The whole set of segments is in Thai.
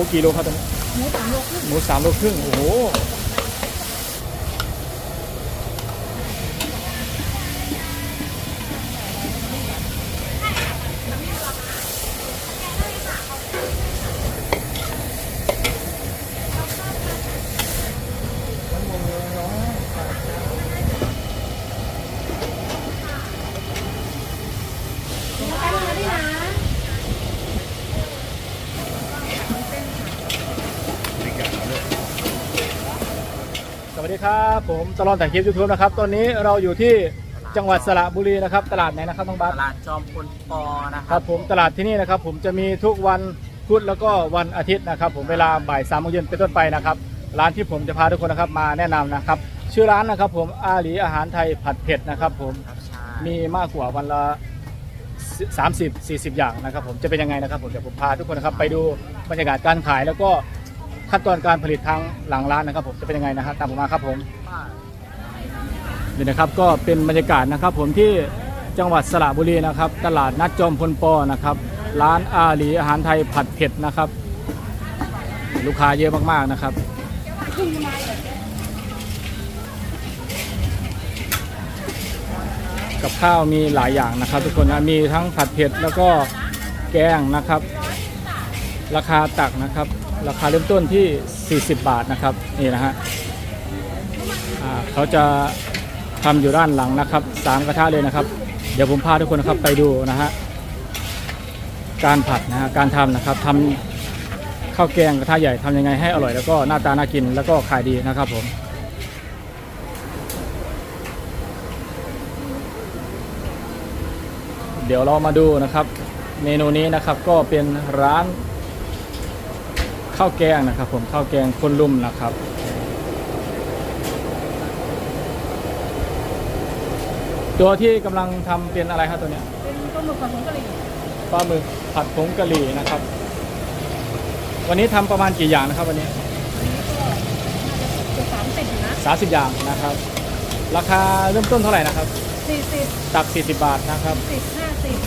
หมูกี่โลครับตอนนี้หมูสามโลครึ่งหมูสามโลครึ่งโอ้โหสวัสดี ครับผมตลอดแต่ายคลิปยูทูบนะครับตอนนี้เราอยู่ที่จังหวัดสระบุรีนะครับ ตลาดไหนนะครับน้องตบาสลาดจอมพลปอนะคครัรับบผมตลาดที่นี่นะครับ ผมจะมีทุกวันพุธแล้วก็วันอาทิตย์นะครับ ผมเวลาบ่ายสามโมงเย็นเป็นต้นไปนะครับ ร้านที่ผมจะพาทุกคนนะครับมาแนะนำนะครับ ชื่อร้านนะครับ ผมอาหลีอาหารไทยผัดเผ็ดนะครับ ผมครับใช่มีมากกว่าวันละ30 40 อย่างนะครับ ผมจะเป็นยังไงนะครับ ผมเดี๋ยวผมพาทุกคนนะครับไปดูบรรยากาศการขายแล้วก็ ขั้นตอนการผลิตทางหลังร้านนะครับผมจะเป็นยังไงนะครับตามผมมาครับผมนี่นะครับก็เป็นบรรยากาศนะครับ ผมที่จังหวัดสระบุรีนะครับ ตลาดนัดจอมพลปอนะครับ ร้านอาหลีอาหารไทยผัดเผ็ดนะครับ ลูกค้าเยอะมากๆนะครับกับข้าวมีหลายอย่างนะครับ ทุกคนนะมีทั้งผัดเผ็ดแล้วก็แกงนะครับ ราคาตักนะครับ ราคาเริ่มต้นที่ 40 บาทนะครับนี่นะฮะเขาจะทำอยู่ด้านหลังนะครับสามกระทะเลยนะครับ เดี๋ยวผมพาทุกคนนะครับไปดูนะฮะการผัดนะฮะการทำนะครับทำข้าวแกงกระทะใหญ่ทำยังไงให้อร่อยแล้วก็หน้าตาน่ากินแล้วก็ขายดีนะครับผมเดี๋ยวเรามาดูนะครับ เมนูนี้นะครับก็เป็นร้าน ข้าวแกงนะครับ ผมข้าวแกงคนลุ่มนะครับตัวที่กำลังทำเป็นอะไรครับตัวเนี้ยเป็นปลาหมึกผัดผงกะหรี่ปลาหมึกผัดผงกะหรี่นะครับ วันนี้ทำประมาณกี่อย่างนะครับวันนี้อันนี้ก็น่าจะเกือบสามสิบอยู่นะ30อย่างนะครับ ราคาเริ่มต้นเท่าไหร่นะครับสี่สิบตัก40บาทนะครับ สิบห้าสิบ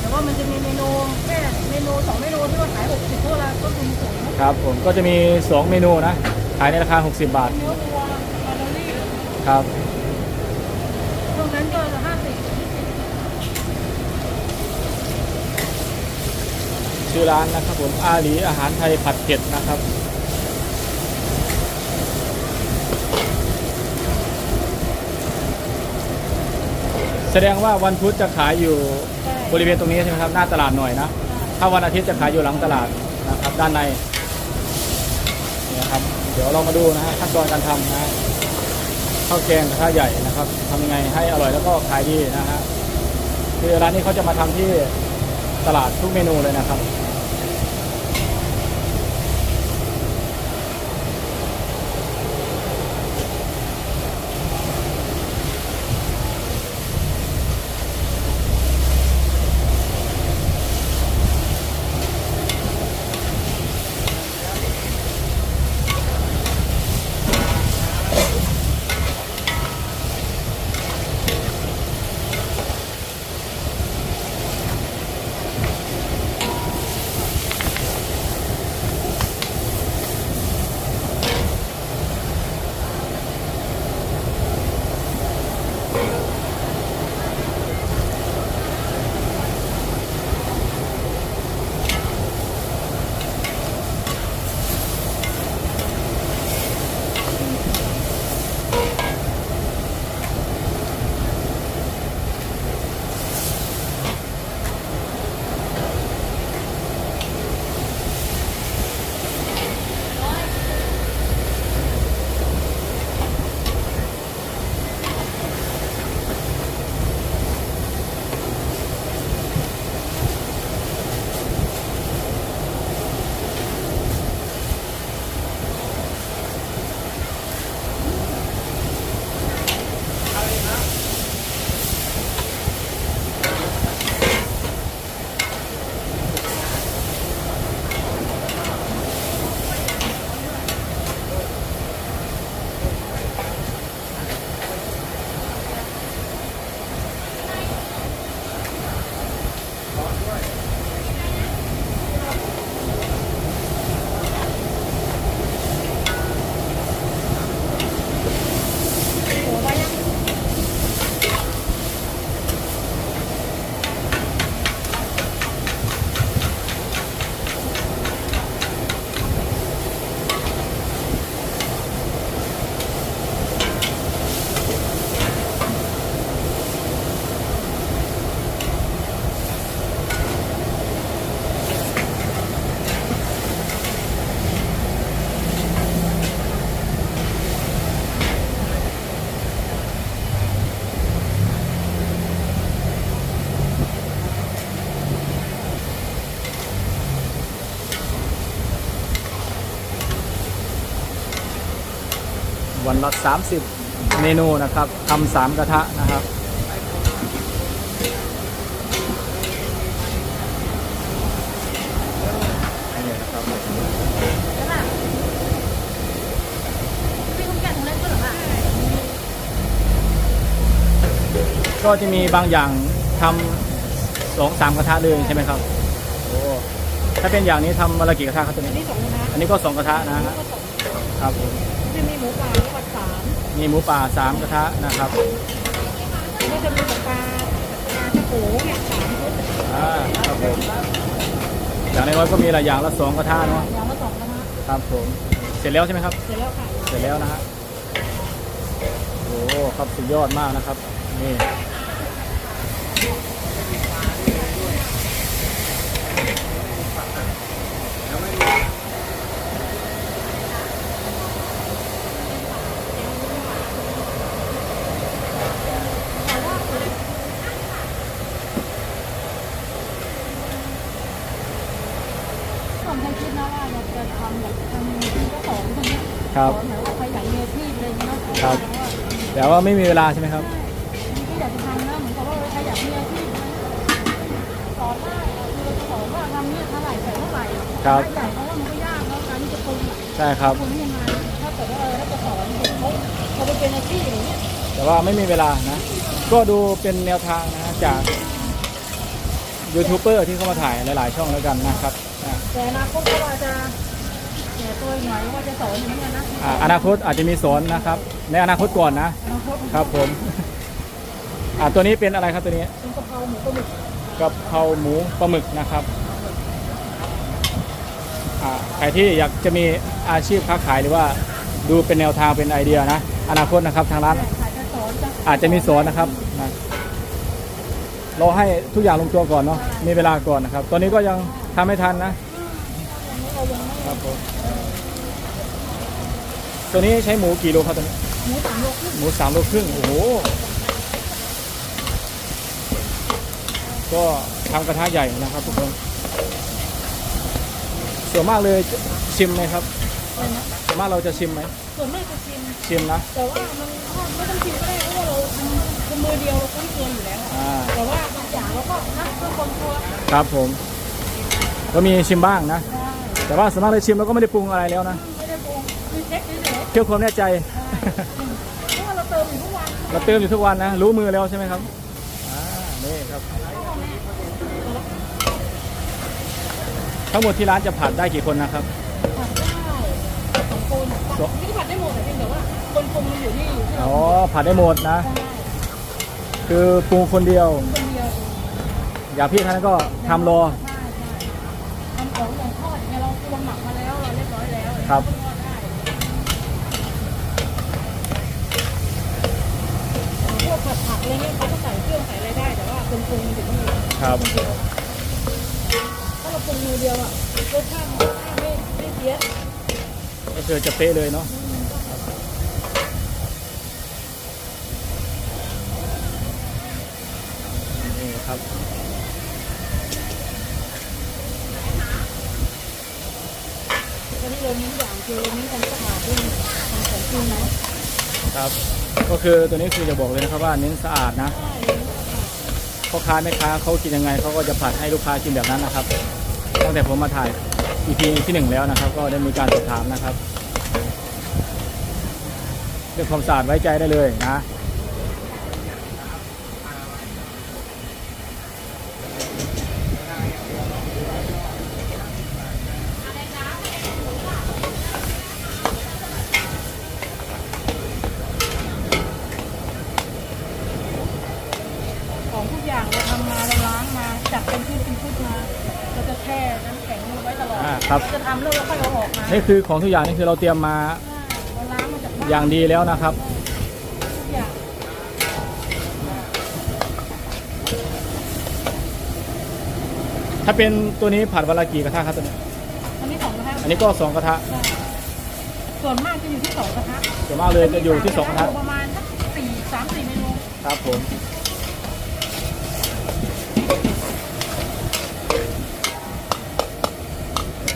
แต่ว่า มันจะมีเมนูแค่เมนูสองเมนูที่ว่าขายหกสิบเพราะว่าต้นทุนสูงครับผมก็จะมี 2 เมนูนะ ขายในราคา 60 บาทเนื้อวัวบาร์ลี่ครับตรงนั้นก็ห้าสิบชื่อร้านนะครับผมอาหลีอาหารไทยผัดเผ็ดนะครับแสดงว่าวันพุธจะขายอยู่ใช่ บริเวณตรงนี้ใช่ไหมครับหน้าตลาดหน่อยนะ ถ้าวันอาทิตย์จะขายอยู่หลังตลาดนะครับด้านในนี่นะครับ เดี๋ยวเรามาดูนะฮะขั้นตอนการทำนะฮะข้าวแกงกระทะใหญ่นะครับทำยังไงให้อร่อยแล้วก็ขายดีนะฮะคือร้านนี้เขาจะมาทำที่ตลาดทุกเมนูเลยนะครับ วันละ30 เมนูนะครับทำสามกระทะนะครับก็จะมีบางอย่างทำสองสามกระทะเลยใช่ไหมครับโอ้ถ้าเป็นอย่างนี้ทำวันละกี่กระทะครับตัวอันนี้นี้สองนะอันนี้ก็สองกระทะนะแล้วก็สองครับมจะมีหมูป่า มมีหมูป่าสามกระทะนะครับก็จะมีปลาปลาปลาชะโขเนี่ยสามชุดอ่าครับผมอย่างน้อยๆก็มีหลายอย่างละสองกระทะเนาะอย่างละสองนะคะครับผมเสร็จแล้วใช่ไหมครับ เสร็จแล้วค่ะเสร็จแล้วนะฮะโอ้ครับสุดยอดมากนะครับนี่ ผมเคยคิดนะว่าเราจะทำแบบทำก็สอน คนนี้ครับสอนเหมือนว่าใครอยากมีอาชีพอะไรอย่างเงี้ยเนาะครับแต่ว่าแต่ว่าไม่มีเวลาใช่ไหมครับ ที่อยากจะทำนะเหมือนกับว่าใครอยากมีอาชีพนะสอนได้คือเราจะสอนว่าทำเนี่ยเท่าไหร่ใส่เท่าไหร่ครับใหญ่เพราะว่ามันก็ยากแล้วการที่จะปรุงอะใช่ครับ ปรุงยังไงถ้าเกิดว่าเออถ้าจะสอนเด็กเขาเขาไปเป็นอาชีพอย่างเงี้ยแต่ว่าไม่มีเวลานะ ก็ดูเป็นแนวทางนะจากยูทูบเบอร์ที่เข้ามาถ่ายหลาย ๆ ช่องแล้วกันนะครับอ่าแต่อนาคตก็ว่าจะ ตัวหน่อยว่าจะสอนอย่างเงี้ยนะอ่าอนาคตอาจจะมีสอนนะครับ ในอนาคตก่อนนะอนาคตครับผมอ่าตัวนี้เป็นอะไรครับตัวนี้เป็นกะเพราหมูกระหมึกกะเพราหมูปลาหมึกนะครับอ่าใครที่อยากจะมีอาชีพค้าขายหรือว่าดูเป็นแนวทางเป็นไอเดียนะ อนาคตนะครับทางร้านแต่ขายจะสอนจะอาจจะมีสอนนะครับนะรอให้ทุกอย่างลงตัวก่อนเนาะมีเวลาก่อนนะครับ ตอนนี้ก็ยังทำไม่ทันนะ เรายังไม่ ครับผม ตัวนี้ใช้หมูกี่โลครับตัวนี้ หมูสามโลครึ่งหมูสามโลครึ่งโอ้โห ก็ทำกระทะใหญ่นะครับทุกคนส่วนมากเลยชิมไหมครับเลยนะส่วนมากเราจะชิมไหมส่วนมากจะชิม ชิมนะแต่ว่ามันไม่ต้องชิมก็ได้เพราะว่าเราทำคือมือเดียวเราคุ้นเคยอยู่แล้ว อ่าแต่ว่าบางอย่างเราก็นะเพื่อคนครัวครับผม ก็มีชิมบ้างนะได้แต่ว่าส่วนมากเลยชิมแล้วก็ไม่ได้ปรุงอะไรแล้วนะ ไม่ได้ปรุงคือเช็คเฉย เพื่อความแน่ใจๆเพราะว่าเราเติมอยู่ทุกวันเราเติมอยู่ทุกวันนะ รู้มือแล้วใช่ไหมครับอ่านี่ครับ ทั้งหมดที่ร้านจะผัดได้กี่คนนะครับผัดได้สองคนผัดไม่ได้ผัดได้หมดแต่เพียงแต่ว่าคนปรุงมันอยู่ที่อยู่ที่อ๋เราอผัดได้หมดนะได้คือปรุงคนเดียว คนเดียวอย่าพี่ท่านก็ทำรอ ใช่ใช่ทำของอย่างทอดเนี่ยเราตวงหมักมาแล้วเราเรียบร้อยแล้วครับทอดได้พวกผัดผัก อะไรเนี่ยเขาก็ใส่เครื่องใส่อะไรได้ แต่ว่าคนปรุงมันอยู่ที่ครับคนเดียวถ้าเราปรุงมือเดียวอะรสชาติมันไม่ไม่เพี้ยนก็คือจะเป๊ะเลยเนาะนี่ครับตอนนี้เราเน้นอย่างคือเน้นความสะอาดด้วยทำของจริงนะ ครับ ก็คือตัวนี้คือจะบอกเลยนะครับว่าเน้นสะอาดนะเน้นสะอาดพ่อค้าแม่ค้าเขากินยังไงเขาก็จะผัดให้ลูกค้ากินแบบนั้นนะครับ ตั้งแต่ผมมาถ่าย EP ที่หนึ่งแล้วนะครับ ก็ได้มีการสอบถามนะครับเรื่องความสะอาดไว้ใจได้เลยนะ ของทุกอย่างเราทำมาเราล้างมาจัดเป็นชุดเป็นชุดมาเราจะแช่น้ำแข็งไว้ตลอด อ่า ครับ จะทำแล้วเราค่อยเอาออกมานี่คือของทุกอย่างนี่คือเราเตรียมมาเราล้างมาจากบ้านอย่างดีแล้วนะครับ ทุกอย่างถ้าเป็นตัวนี้ผัดวันละกี่กระทะครับตัวนี้อันนี้สองกระทะอันนี้ก็สองกระทะใช่ส่วนมากจะอยู่ที่สองกระทะส่วนมากเลยจะอยู่ที่สองกระทะประมาณสักสี่สามสี่เมนูครับผม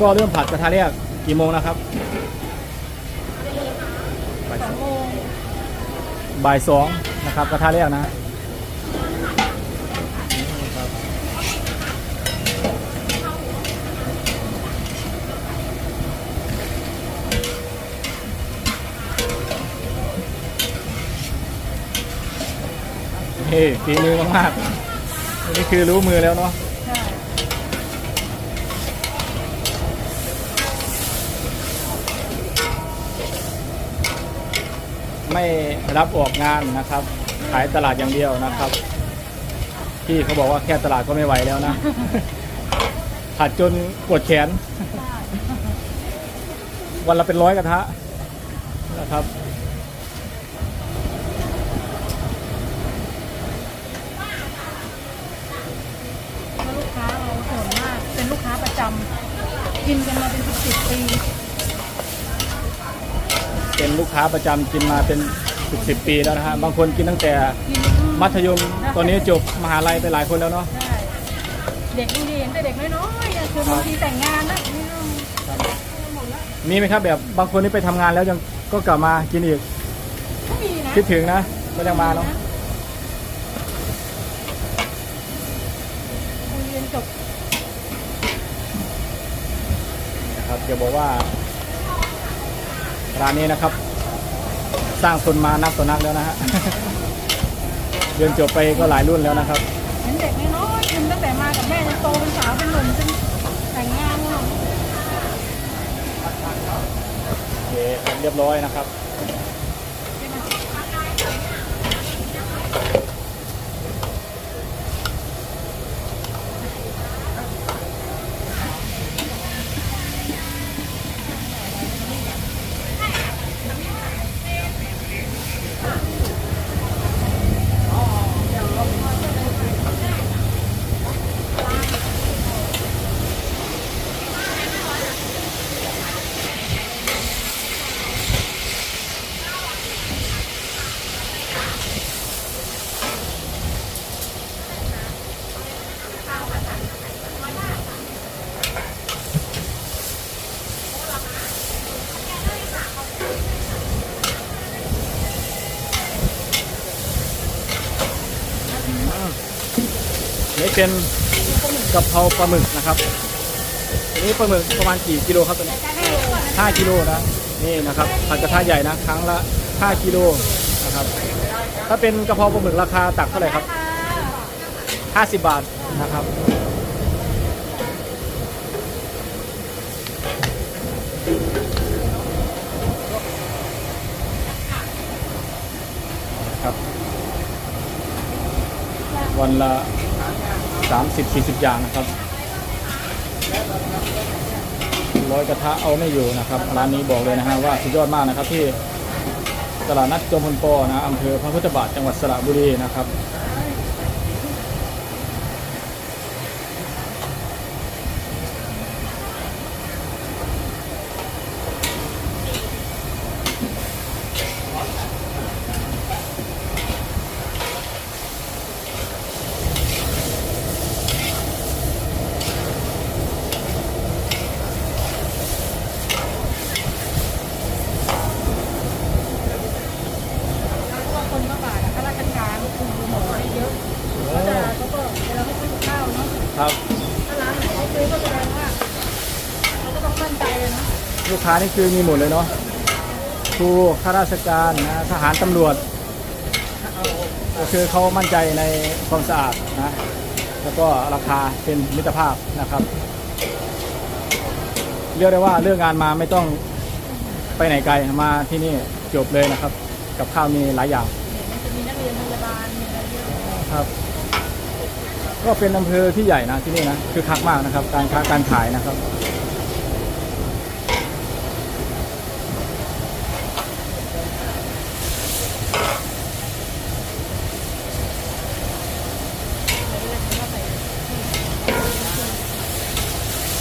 ก็เริ่มผัดกระทะแรกกี่โมงนะครับสองโมงบ่ายสองนะครับกระทะแรกนะเฮ้ฝีมือมากๆนี่คือรู้มือแล้วเนาะ ไม่รับออกงานนะครับ ขายตลาดอย่างเดียวนะครับพี่เขาบอกว่าแค่ตลาดก็ไม่ไหวแล้วนะผัดจนปวดแขน วันละเป็นร้อยกระทะนะครับ ลูกค้าเราส่วนมากเป็นลูกค้าประจำกินกันมาเป็นสิบสิบปี เป็นลูกค้าประจำกินมาเป็นสิบสิบปีแล้วนะฮะบางคนกินตั้งแต่กินมัธยมตอนนี้จบมหาลัยไปหลายคนแล้วเนาะใช่เด็กบางทีเห็นแต่เด็กน้อยๆอะคือบางทีแต่งงานนะนี่ต้องหมดแล้วมีไหมครับแบบบางคนที่ไปทำงานแล้วยังก็กลับมากินอีกก็มีนะคิดถึงนะก็ยังมาเนาะโรงเรียนจบนะครับจะบอกว่า ร้านนี้นะครับ สร้างคนมานักต่อนักแล้วนะฮะเรียนจบไปก็หลายรุ่นแล้วนะครับเห็นเด็กน้อยๆกินตั้งแต่มากับแม่จนโตเป็นสาวเป็นหนุ่มจนแต่งงานแล้วโอเคเรียบร้อยนะครับ เป็นกะเพราปลาหมึกนะครับอันนี้ปลาหมึกประมาณกี่กิโลครับตัวนี้5กิโลนะนี่นะครับผัดกระทะใหญ่นะครั้งละ5กิโลนะครับ ถ้าเป็นกะเพราปลาหมึกราคาตักเท่าไหร่ครับ50บาทนะครับครับวันละ 30-40 อย่างนะครับร้อยกระทะเอาไม่อยู่นะครับร้านนี้บอกเลยนะฮะว่าสุดยอดมากนะครับที่ตลาดนัดจอมพลปอนะอำเภอพระพุทธบาทจังหวัดสระบุรีนะครับ เพราะว่าคนก็บาทอะข้าราชการคือหมอได้เยอะเขาจะเขาก็เวลาเขาซื้อกับข้าวเนาะ ครับ ถ้าร้านไหนเขาซื้อก็แสดงว่าเขาก็ต้องมั่นใจอะเนาะ ลูกค้านี่คือมีหมดเลยเนาะครูข้าราชการนะทหารตำรวจก็คือเขามั่นใจในความสะอาดนะแล้วก็ราคาเป็นมิตรภาพนะครับ เรียกได้ว่าเลือกงานมาไม่ต้องไปไหนไกลมาที่นี่จบเลยนะครับ กับข้าวมีหลายอย่างครับ ก็เป็นอำเภอที่ใหญ่นะที่นี่นะคือคักมากนะครับ การค้าการขายนะครับ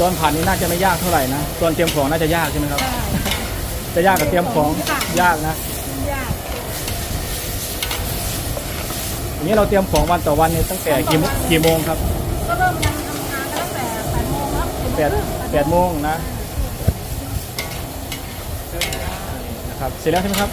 ตอนผ่านนี้น่าจะไม่ยากเท่าไหร่นะตอนเตรียมของน่าจะยากใช่ไหมครับใช่จะยากกับเตรียมของยากนะมันยากอย่างนี้เราเตรียมของวันต่อวันเนี่ยตั้งแต่กี่โมงกี่โมงครับก็เริ่มงานทำงานกันตั้งแต่แปดโมงแล้วแปดแปดโมงนะนะครับเสร็จแล้วใช่ไหมครับ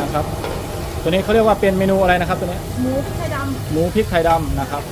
นะครับ ตัวนี้เขาเรียกว่าเป็นเมนูอะไรนะครับตัวนี้หมูพริกไทยดหมูพริกไทยดำนะครับ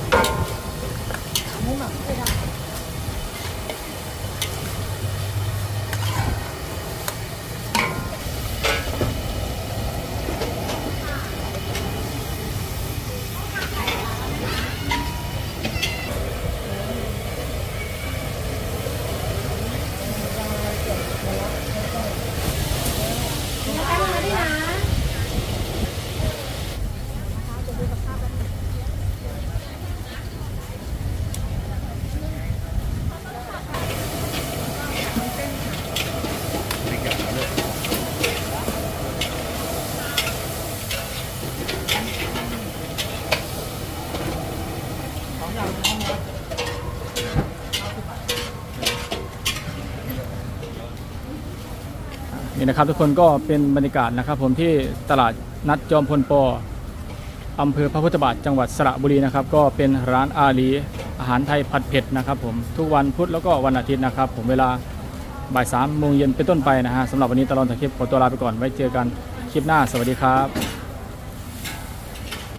นะครับ ทุกคนก็เป็นบรรยากาศนะครับ ผมที่ตลาดนัดจอมพลปออำเภอพระพุทธบาทจังหวัดสระบุรีนะครับ ก็เป็นร้านอาลีอาหารไทยผัดเผ็ดนะครับ ผมทุกวันพุธแล้วก็วันอาทิตย์นะครับ ผมเวลาบ่ายสามโมงเย็นเป็นต้นไปนะฮะสำหรับวันนี้ตลอดถ่ายคลิปขอตัวลาไปก่อนไว้เจอกันคลิปหน้าสวัสดีครับ